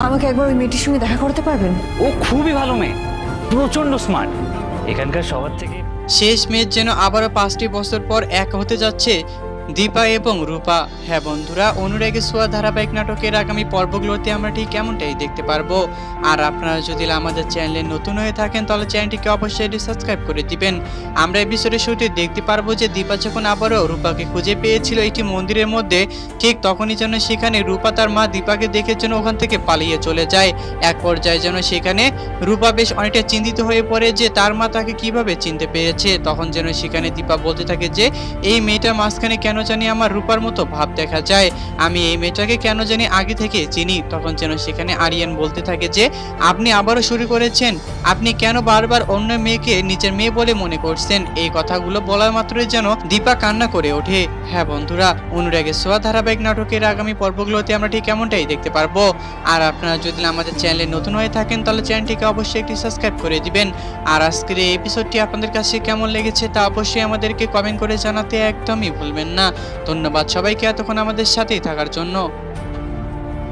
আমাকে একবার ওই মেয়েটির সঙ্গে দেখা করতে পারবেন? ও খুবই ভালো মেয়ে। প্রচণ্ড স্মার্ট এখানকার সবার থেকে শেষ মেয়ের যেন আবারও পাঁচটি বছর পর এক হতে যাচ্ছে দীপা এবং রূপা। হ্যাঁ বন্ধুরা, অনুরাগী সোয়া ধারাবাহিক নাটকের আগামী পর্বগুলোতে আমরা ঠিক কেমনটাই দেখতে পারব। আর আপনারা যদি আমাদের চ্যানেলে নতুন হয়ে থাকেন, তাহলে চ্যানেলটিকে অবশ্যই সাবস্ক্রাইব করে দিবেন। আমরা এই এপিসোডের শুরুতে দেখতে পারব যে দীপা যখন আবারও রূপাকে খুঁজে পেয়েছিল একটি মন্দিরের মধ্যে, ঠিক তখনই যেন সেখানে রূপা তার মা দীপাকে দেখে যেন ওখান থেকে পালিয়ে চলে যায়। এক পর্যায়ে যেন সেখানে রূপা বেশ অনেকটা চিন্তিত হয়ে পড়ে যে তার মা তাকে কীভাবে চিনতে পেরেছে। তখন যেন সেখানে দীপা বলতে থাকে যে, এই মেয়েটার মাঝখানে কেন জানি আমার রূপার মতো ভাব দেখা যায়। আমি এই মেয়েটাকে কেন জানি আগে থেকে চিনি, তখন যেন সেখানে আরিয়ান বলতে থাকে যে, আপনি আবারও শুরু করেছেন। আপনি কেন বারবার অন্য মেয়েকে নিজের মেয়ে বলে মনে করছেন? এই কথাগুলো বলা মাত্রই যেন দীপা কান্না করে ওঠে। হ্যাঁ বন্ধুরা, অনুরাগের সোয়া ধারাবাহিক নাটকের আগামী পর্বগুলোতে আমরা ঠিক এমনটাই দেখতে পারব। আর আপনারা যদি আমাদের চ্যানেলে নতুন হয়ে থাকেন, তাহলে চ্যানেলটিকে অবশ্যই একটি সাবস্ক্রাইব করে দিবেন। আর আজকের এই এপিসোডটি আপনাদের কাছে কেমন লেগেছে তা অবশ্যই আমাদেরকে কমেন্ট করে জানাতে একদমই ভুলবেন না। ধন্যবাদ সবাইকে এতক্ষণ আমাদের সাথেই থাকার জন্য।